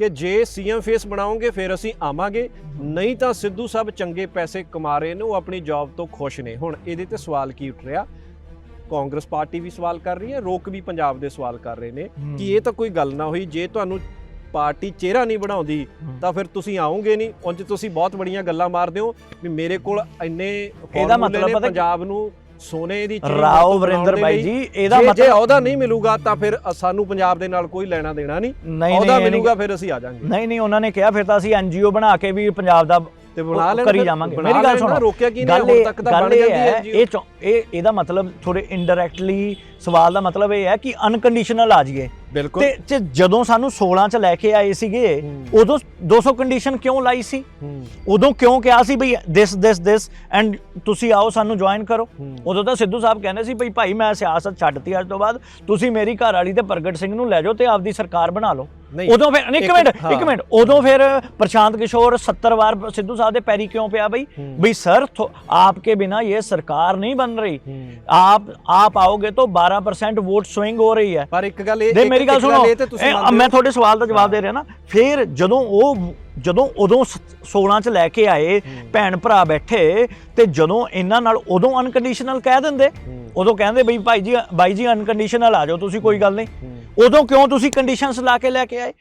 ਕਿ ਜੇ CM face ਬਣਾਓਗੇ ਫਿਰ ਅਸੀਂ ਆਵਾਂਗੇ। ਨਹੀਂ ਤਾਂ ਸਿੱਧੂ ਸਾਹਿਬ ਚੰਗੇ ਪੈਸੇ ਕਮਾ ਰਹੇ ਨੇ ਉਹ ਆਪਣੀ ਜੌਬ ਤੋਂ ਖੁਸ਼ ਨੇ। ਹੁਣ ਇਹਦੇ ਤੇ ਸਵਾਲ ਕੀ ਉੱਠ ਰਿਹਾ? ਕਾਂਗਰਸ ਪਾਰਟੀ ਵੀ ਸਵਾਲ ਕਰ ਰਹੀ ਹੈ ਰੋਕ ਵੀ ਪੰਜਾਬ ਦੇ ਸਵਾਲ ਕਰ ਰਹੇ ਨੇ। ਕਿ ਇਹ ਤਾਂ ਕੋਈ ਗੱਲ ਨਾ ਹੋਈ ਜੇ ਤੁਹਾਨੂੰ ਪਾਰਟੀ ਚਿਹਰਾ ਨਹੀਂ ਬਣਾਉਂਦੀ ਤਾਂ ਫਿਰ ਤੁਸੀਂ ਆਓਗੇ ਨਹੀਂ। ਉਂਝ ਤੁਸੀਂ ਬਹੁਤ ਬੜੀਆਂ ਗੱਲਾਂ ਮਾਰਦੇ ਹੋ ਵੀ ਮੇਰੇ ਕੋਲ ਇੰਨੇ ਇਹਦਾ ਮਤਲਬ ਪੰਜਾਬ ਨੂੰ ਸੋਨੇ ਦੀ ਚੀਜ਼ ਰਾਓ ਵਰਿੰਦਰ ਲਈ ਜੀ ਇਹਦਾ ਜੇ- ਜੇ ਮਤਲਬ ਅਹੁਦਾ ਨਹੀਂ ਮਿਲੂਗਾ ਤਾਂ ਫਿਰ ਸਾਨੂੰ ਪੰਜਾਬ ਦੇ ਨਾਲ ਕੋਈ ਲੈਣਾ ਦੇਣਾ ਨਹੀਂ। ਨਹੀਂ- ਮਿਲੂਗਾ ਫਿਰ ਅਸੀਂ ਆ ਜਾਾਂਗੇ। ਨਹੀਂ ਨਹੀਂ ਉਹਨਾਂ ਨੇ ਕਿਹਾ ਫਿਰ ਤਾਂ ਅਸੀਂ ਐਨਜੀਓ ਬਣਾ ਕੇ ਵੀ ਪੰਜਾਬ ਦਾ ਤੇ ਬਣਾ ਲੈਣ ਕਰੀ ਜਾਵਾਂਗੇ। ਮੇਰੀ ਗੱਲ ਸੁਣੋ। ਰੋਕਿਆ ਕੀ ਨਹੀਂ ਹੁਣ ਤੱਕ ਤਾਂ ਬਣ ਜਾਂਦੀ ਹੈ ਇਹ ਇਹ ਇਹਦਾ ਮਤਲਬ ਥੋੜੇ ਇਨਡਾਇਰੈਕਟਲੀ ਸਵਾਲ ਦਾ ਮਤਲਬ ਇਹ ਹੈ ਕਿ ਅਨਕੰਡੀਸ਼ਨਲ ਆ ਜਾਈਏ ਬਿਲਕੁਲ ਤੇ ਜਦੋਂ ਸਾਨੂੰ 16 ਚ ਲੈ ਕੇ ਆਏ ਸੀਗੇ। ਉਦੋਂ 200 ਕੰਡੀਸ਼ਨ ਕਿਉਂ ਲਾਈ ਸੀ ਉਦੋਂ ਕਿਉਂ ਕਿਹਾ ਸੀ ਬਈ ਦਿਸ ਦਿਸ ਦਿਸ ਐਂਡ ਤੁਸੀਂ ਆਓ ਸਾਨੂੰ ਜੁਆਇਨ ਕਰੋ। ਉਦੋਂ ਤਾਂ ਸਿੱਧੂ ਸਾਹਿਬ ਕਹਿੰਦੇ ਸੀ ਬਈ ਭਾਈ ਮੈਂ ਸਿਆਸਤ ਛੱਡਤੀ ਅੱਜ ਤੋਂ ਬਾਅਦ ਤੁਸੀਂ ਮੇਰੀ ਘਰ ਵਾਲੀ ਤੇ ਪ੍ਰਗਟ ਸਿੰਘ ਨੂੰ ਲੈ ਜਾਓ ਤੇ ਆਪਦੀ ਸਰਕਾਰ ਬਣਾ ਲਓ ਨਹੀਂ, ਉਦੋਂ ਫਿਰ ਇੱਕ ਇੱਕ- ਮਿੰਟ ਹਾਂ। ਇੱਕ ਮਿੰਟ ਉਦੋਂ ਫਿਰ ਪ੍ਰਸ਼ਾਂਤ ਕਿਸ਼ੋਰ 70 ਵਾਰ ਸਿੱਧੂ ਸਾਹਿਬ ਦੇ ਪੈਰੀ ਕਿਉਂ ਪਿਆ ਬਈ ਹੂੰ। ਬਈ सर थो- आपके बिना ये सरकार नहीं बन रही ਹੂੰ। आप आप आओगे तो 12 परसेंट वोट स्विंग हो रही है ਪਰ ਇੱਕ ਗੱਲ ਇਹ ਦੇ ਇੱਕ- ਮੇਰੀ ਗੱਲ ਇੱਕ ਸੁਣੋ ਇਹ ਤੇ ਤੁਸੀਂ ਇਹ ਮੰਨਦੇ ਮੈਂ ਹੋ। ਤੁਹਾਡੇ ਸਵਾਲ ਦਾ ਜਵਾਬ ਦੇ ਰਿਹਾ ਨਾ ਫਿਰ ਜਦੋਂ ਉਹ ਜਦੋਂ ਉਦੋਂ ਸ- 16 ਚ ਲੈ ਕੇ ਆਏ ਭੈਣ ਭਰਾ ਬੈਠੇ ਤੇ ਜਦੋਂ ਇਹਨਾਂ ਨਾਲ ਉਦੋਂ ਅਨਕੰਡੀਸ਼ਨਲ ਕਹਿ ਦਿੰਦੇ ਹੂੰ। ਉਦੋਂ ਕਹਿੰਦੇ ਬਈ ਭਾਈ ਜੀ ਬਾਈ ਜੀ ਅਨਕੰਡੀਸ਼ਨਲ ਆ ਜਾਓ ਤੁਸੀਂ ਕੋਈ ਗੱਲ ਨਹੀਂ। ਉਦੋਂ ਕਿਉਂ ਤੁਸੀਂ ਕੰਡੀਸ਼ਨਸ ਲਾ ਕੇ ਲੈ ਕੇ ਆਏ